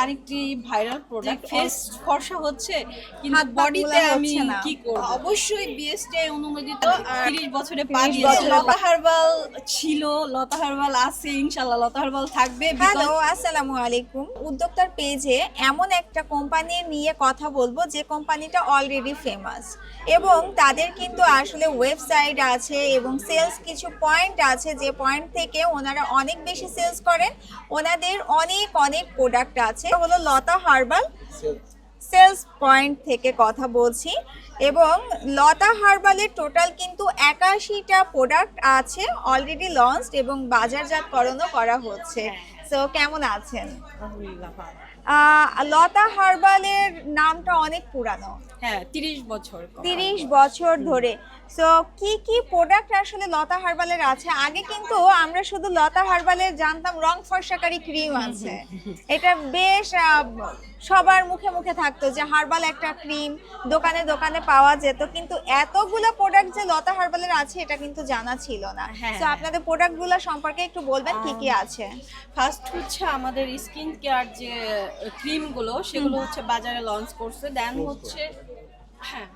আরেকটি viral product face ফর্সা হচ্ছে কিন্তু বডিতে আমি কি করব? অবশ্যই বিএসটিআই অনুমোদিত 30 বছরে পা 30 দিয়েছে বছরে লতা হারবাল ছিল লতা হারবাল আছে ইনশাআল্লাহ লতা হারবাল থাকবে হ্যালো আসসালামু আলাইকুম। উদ্যোক্তার পেজে এমন একটা কোম্পানি নিয়ে কথা বলব যে কোম্পানিটা অলরেডি ফেমাস এবং তাদের কিন্তু আসলে ওয়েবসাইট আছে এবং সেলস কিছু পয়েন্ট আছে যে পয়েন্ট থেকে ওনারা অনেক বেশি সেলস করেন। ওনাদের অনেক অনেক প্রোডাক্ট আছে। হলো লতা হার্বাল সেলস পয়েন্ট থেকে কথা বলছি। এবং লতা হার্বালের টোটাল কিন্তু একাশিটা প্রোডাক্ট আছে অলরেডি লঞ্চ এবং বাজারজাতকরণও করা হচ্ছে। সো কেমন আছেন? আহ, লতা হার্বালের নামটা অনেক পুরানো। হ্যাঁ 30 বছর তিরিশ বছর ধরে। সো কি কি প্রোডাক্ট আসলে লতা হার্বালের আছে? আগে কিন্তু আমরা শুধু লতা হার্বালের জানতাম রং ফর্সাকারী ক্রিম আছে। এটা বেশ আহ, সবার মুখে মুখে থাকতো যে হার্বাল একটা ক্রিম দোকানে দোকানে পাওয়া যেত। কিন্তু এতগুলো প্রোডাক্ট যে লতা হার্বালের আছে এটা কিন্তু জানা ছিল না। হ্যাঁ, তো হ্যাঁ। আপনাদের প্রোডাক্টগুলো সম্পর্কে একটু বলবেন কি কি আছে? ফার্স্ট হচ্ছে আমাদের স্কিন কেয়ার যে ক্রিমগুলো সেগুলো হচ্ছে বাজারে লঞ্চ করছে। দেন হচ্ছে হ্যাঁ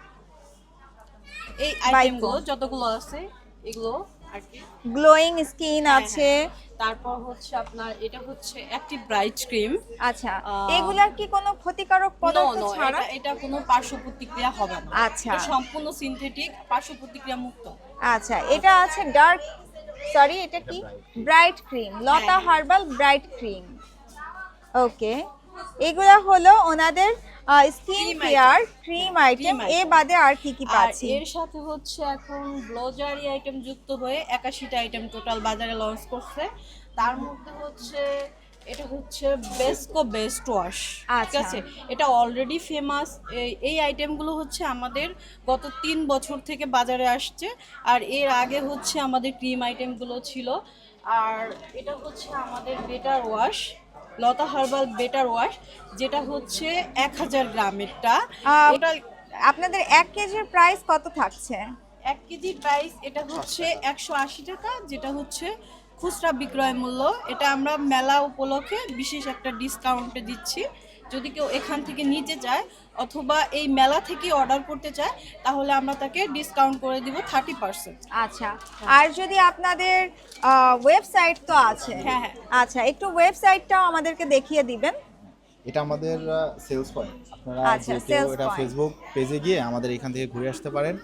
এই আইটেমগুলো যতগুলো আছে এগুলো আর কি। গ্লোয়িং স্কিন হ্যাঁ, আছে। তারপর হচ্ছে আপনার এটা হচ্ছে অ্যাক্টিভ ব্রাইট ক্রিম আচ্ছা এগুলার কি কোনো ক্ষতিকারক পদার্থ ছাড়া? এটা কোনো পার্শ্ব প্রতিক্রিয়া হবে না। আচ্ছা। সম্পূর্ণ সিনথেটিক পার্শ্ব প্রতিক্রিয়া মুক্ত। আচ্ছা এটা আছে ডার্ক সরি এটা কি? ব্রাইট ক্রিম লতা হ্যাঁ। হার্বাল ব্রাইট ক্রিম ওকে এগুলা হলো ওনাদের স্কিন কেয়ার ক্রিম আইটেম এ বাদে আর কি কি পাচ্ছি? এর সাথে হচ্ছে এখন ব্লোজারি আইটেম যুক্ত হয়ে একাশিটা আইটেম টোটাল বাজারে লঞ্চ করছে। তার মধ্যে হচ্ছে এটা হচ্ছে বেস্কো বেস্ট ওয়াশ ঠিক আচ্ছা। আছে? এটা অলরেডি ফেমাস এই আইটেমগুলো হচ্ছে আমাদের গত তিন বছর থেকে বাজারে আসছে। আর এর আগে হচ্ছে আমাদের ক্রিম আইটেমগুলো ছিল। আর এটা হচ্ছে আমাদের better wash Lata herbal better wash যেটা হচ্ছে এক হাজার গ্রামেরটা। এটা আপনাদের এক কেজির প্রাইস কত থাকছে? এক কেজি প্রাইস এটা হচ্ছে একশো আশি টাকা যেটা হচ্ছে খুচরা বিক্রয় মূল্য। এটা আমরা মেলা উপলক্ষে বিশেষ একটা ডিসকাউন্টে দিচ্ছি। যদি কেউ এখান থেকে নিতে চায় অথবা এই মেলা থেকে অর্ডার করতে চায় তাহলে আমরা তাকে ডিসকাউন্ট করে দিব থার্টি পার্সেন্ট আচ্ছা আর যদি আপনাদের ওয়েবসাইট তো আছে হ্যাঁ, হ্যাঁ। আচ্ছা একটু ওয়েবসাইটটাও আমাদেরকে দেখিয়ে দিবেন। এটা আমাদের সেলস পয়েন্ট আপনারা আচ্ছা, এটা ফেসবুক পেজে গিয়ে আমাদের এখান থেকে ঘুরে আসতে পারেন।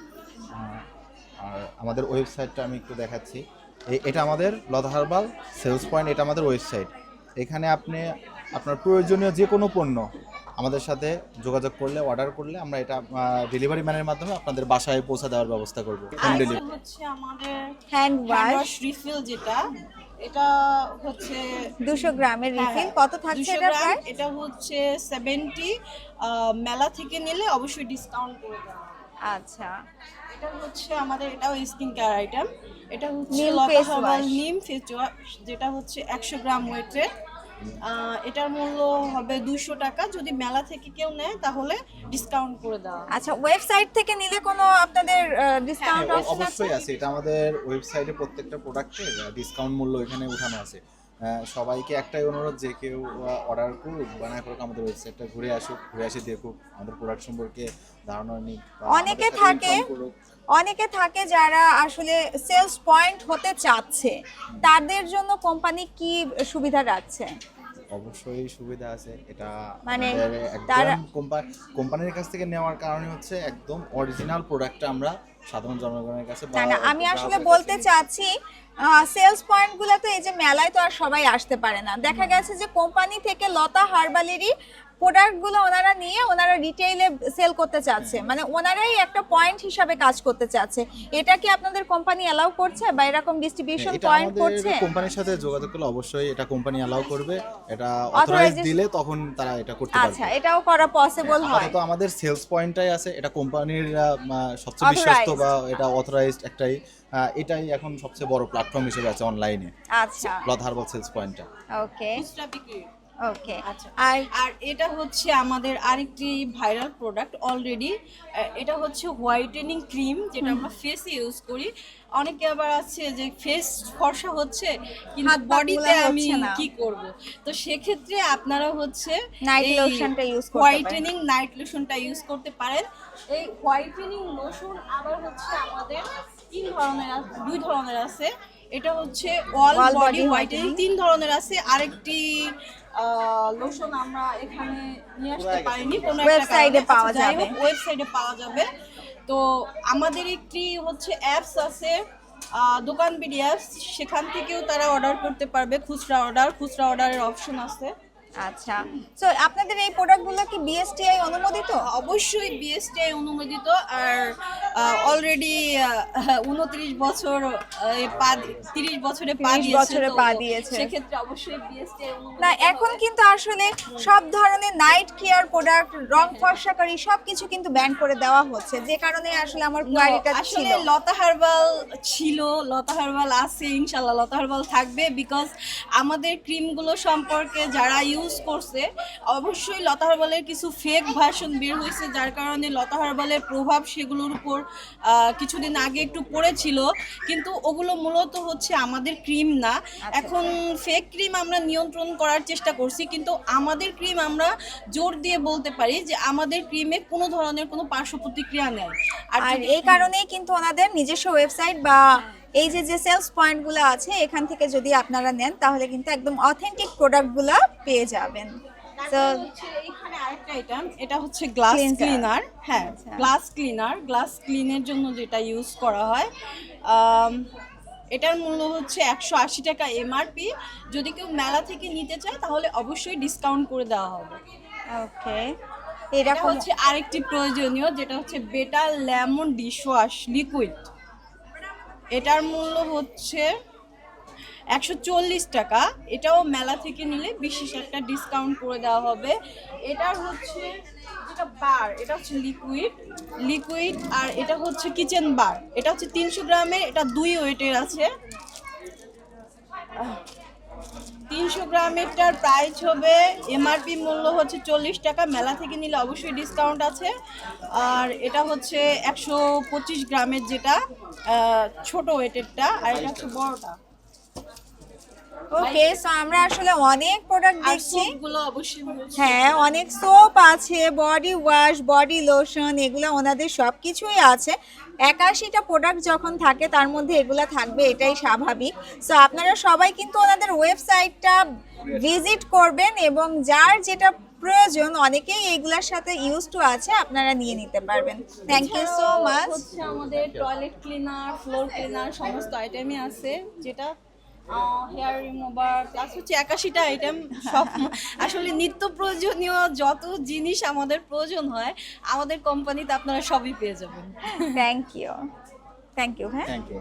আর আমাদের ওয়েবসাইটটা আমি একটু দেখাচ্ছি। এ- এটা আমাদের লতা হার্বাল সেলস পয়েন্ট এটা আমাদের ওয়েবসাইট এখানে আপনি আপনার প্রয়োজনীয় যে কোনো পণ্য আমাদের সাথে যোগাযোগ করলে অর্ডার করলে আমরা এটা ডেলিভারি ম্যানের মাধ্যমে আপনাদের বাসায় পৌঁছে দেওয়ার ব্যবস্থা করব। হোম ডেলিভারি হচ্ছে আমাদের হ্যান্ড ওয়াশ রিফিল যেটা এটা হচ্ছে দুশো গ্রামের রিফিল হ্যাঁ, কত থাকছে এটা গ্রাম, প্রায় এটা হচ্ছে সেভেন্টি মেলা থেকে নিলে অবশ্যই ডিসকাউন্ট করে দেওয়া আচ্ছা। এটা হচ্ছে আমাদের এটাও স্কিন কেয়ার আইটেম এটা হচ্ছে face নিম ফেস ওয়াশ যেটা হচ্ছে একশো গ্রাম ওয়েটের এটার মূল্য হবে দুশো টাকা। যদি মেলা থেকে কেউ নেয় তাহলে ডিসকাউন্ট করে দেওয়া আচ্ছা ওয়েবসাইট থেকে নিলে কোনো আপনাদের ডিসকাউন্ট হ্যাঁ, আছে অবশ্যই আছে? এটা আমাদের ওয়েবসাইটে প্রত্যেকটা প্রোডাক্টে ডিসকাউন্ট মূল্য এখানে উঠানো আছে। সবাইকে একটাই অনুরোধ যে কেউ অর্ডার করুক বা না করুক আমাদের ওয়েবসাইটটা ঘুরে আসুক ঘুরে এসে দেখুক আমাদের প্রোডাক্ট সম্পর্কে ধারণা নিক অনেকে থাকে অনেকে থাকে যারা আসলে সেলস পয়েন্ট হতে চাচ্ছে তাদের জন্য কোম্পানি কি সুবিধা রাখছে? অবশ্যই সুবিধা আছে। এটা মানে তারা- কোম্পানি কোম্পানির কাছ থেকে নেওয়ার কারণে হচ্ছে একদম অরিজিনাল প্রোডাক্টটা আমরা সাধারণ জনগণের কাছে না না আমি আসলে বলতে চাচ্ছি সেলস পয়েন্টগুলো তো এই যে মেলায় তো আর সবাই আসতে পারে না। দেখা গেছে যে কোম্পানি থেকে লতা হার্বালেরই প্রোডাক্টগুলো ওনারা নিয়ে ওনারা রিটেইলে সেল করতে চাচ্ছে। মানে ওনারাই একটা পয়েন্ট হিসাবে কাজ করতে চাচ্ছে। এটা কি আপনাদের কোম্পানি অ্যালাউ করছে বা এরকম ডিস্ট্রিবিউশন পয়েন্ট করছে? কোম্পানির সাথে যোগাযোগ করলে অবশ্যই এটা কোম্পানি অ্যালাউ করবে। এটা অথরাইজ দিলে তখন তারা এটা করতে আচ্ছা এটাও করা পসিবল হয় আপাতত আমাদের সেলস পয়েন্টটাই আছে। এটা কোম্পানির সবচেয়ে বিশ্বস্ত বা এটা অথরাইজড একটাই। এটাই এখন সবচেয়ে বড় প্ল্যাটফর্ম হিসেবে আছে অনলাইনে আচ্ছা। হার্বাল সেলস পয়েন্টটা ওকে ওকে। আচ্ছা। আর আর এটা হচ্ছে আমাদের আরেকটি ভাইরাল প্রোডাক্ট অলরেডি। এটা হচ্ছে হোয়াইটেনিং ক্রিম যেটা আমরা ফেসে ইউজ করি। অনেকে আবার আছে যে ফেস ফর্সা হচ্ছে কিন্তু বডিতে আমি কি করব? তো সেক্ষেত্রে আপনারা হচ্ছে Night lotionটা use করতে হোয়াইটেনিং নাইট লোশনটা ইউজ করতে পারেন। এই হোয়াইটেনিং লোশন আবার হচ্ছে আমাদের তিন ধরনের আছে দুই ধরনের আছে। এটা হচ্ছে অল বডি হোয়াইটেনিং। তিন ধরনের আছে। আরেকটি লোশন আমরা এখানে নিয়ে আসতে পারিনি কোনো ওয়েবসাইটে পাওয়া আচ্ছা, যাই যাবে। ওয়েবসাইটে পাওয়া যাবে। তো আমাদের একটি হচ্ছে অ্যাপস আছে আহ, দোকান বিডি অ্যাপস সেখান থেকেও তারা অর্ডার করতে পারবে খুচরা অর্ডার খুচরা অর্ডারের অপশন আছে। আচ্ছা। সো আপনাদের এই প্রোডাক্টগুলো কি বিএসটিআই অনুমোদিত? অবশ্যই বিএসটিআই অনুমোদিত। আর অলরেডি উনত্রিশ বছর পা তিরিশ বছরে পা বছরে পা দিয়েছে। সেক্ষেত্রে অবশ্যই বিএসটিআই না এখন কিন্তু আসলে সব ধরনের নাইট কেয়ার প্রোডাক্ট রং ফর্সাকারী সবকিছু কিন্তু ব্যান করে দেওয়া হচ্ছে। যে কারণে আসলে আমার ছিল আসলে লতা হার্বাল ছিল লতা হার্বাল আছে ইনশাল্লাহ লতা হার্বাল থাকবে বিকজ আমাদের ক্রিমগুলো সম্পর্কে যারা ইউজ করছে অবশ্যই লতা হার্বালের কিছু ফেক ভার্সন বের হয়েছে যার কারণে লতা হার্বালের প্রভাব সেগুলোর উপর কিছুদিন আগে একটু পড়েছিল। কিন্তু ওগুলো মূলত হচ্ছে আমাদের ক্রিম না। এখন ফেক ক্রিম আমরা নিয়ন্ত্রণ করার চেষ্টা করছি কিন্তু আমাদের ক্রিম আমরা জোর দিয়ে বলতে পারি যে আমাদের ক্রিমে কোনো ধরনের কোনো পার্শ্ব প্রতিক্রিয়া নেই। আর এই কারণেই কিন্তু ওনাদের নিজস্ব ওয়েবসাইট বা এই যে যে সেলস পয়েন্টগুলো আছে এখান থেকে যদি আপনারা নেন তাহলে কিন্তু একদম অথেন্টিক প্রোডাক্টগুলো পেয়ে যাবেন। তো তারপরে আরেকটা আইটেম এটা হচ্ছে গ্লাস। ক্লিনার হ্যাঁ। গ্লাস ক্লিনার গ্লাস ক্লিনের জন্য যেটা ইউজ করা হয় এটার মূল্য হচ্ছে একশো আশি টাকা এমআরপি যদি কেউ মেলা থেকে নিতে চায় তাহলে অবশ্যই ডিসকাউন্ট করে দেওয়া হবে। ওকে। এটা হচ্ছে আরেকটি প্রয়োজনীয় যেটা হচ্ছে বেটার লেমন ডিশওয়াশ লিকুইড এটার মূল্য হচ্ছে একশো চল্লিশ টাকা। এটাও মেলা থেকে নিলে বিশেষ একটা ডিসকাউন্ট করে দেওয়া হবে। এটার হচ্ছে যেটা বার এটা হচ্ছে লিকুইড লিকুইড আর এটা হচ্ছে কিচেন বার এটা হচ্ছে তিনশো গ্রামের, এটা দুই ওয়েটের আছে। তিনশো গ্রামেরটার প্রাইস হবে এমআরপি মূল্য হচ্ছে চল্লিশ টাকা। মেলা থেকে নিলে অবশ্যই ডিসকাউন্ট আছে। আর এটা হচ্ছে একশো পঁচিশ গ্রামের যেটা ছোটো ওয়েটেরটা আর এটা হচ্ছে বড়টা। ওকে সো আমরা আসলে অনেক প্রোডাক্ট দেখছি। হ্যাঁ অনেক সোপ আছে বডি ওয়াশ বডি লোশন এগুলো ওনাদের সব কিছুই আছে। একাশিটা প্রোডাক্ট যখন থাকে তার মধ্যে এগুলো থাকবে এটাই স্বাভাবিক। সো আপনারা সবাই কিন্তু ওনাদের ওয়েবসাইটটা ভিজিট করবেন এবং যার যেটা প্রয়োজন অনেকেই এইগুলোর সাথে ইউজ টু আছে আপনারা নিয়ে নিতে পারবেন। থ্যাংক ইউ সো মাচ আমাদের টয়লেট ক্লিনার ফ্লোর ক্লিনার সমস্ত আইটেমই আছে যেটা হেয়ার রিমুভার প্লাস হচ্ছে একাশিটা আইটেম সব আসলে নিত্য প্রয়োজনীয় যত জিনিস আমাদের প্রয়োজন হয় আমাদের কোম্পানিতে আপনারা সবই পেয়ে যাবেন। থ্যাংক ইউ থ্যাংক ইউ হ্যাঁ? Thank you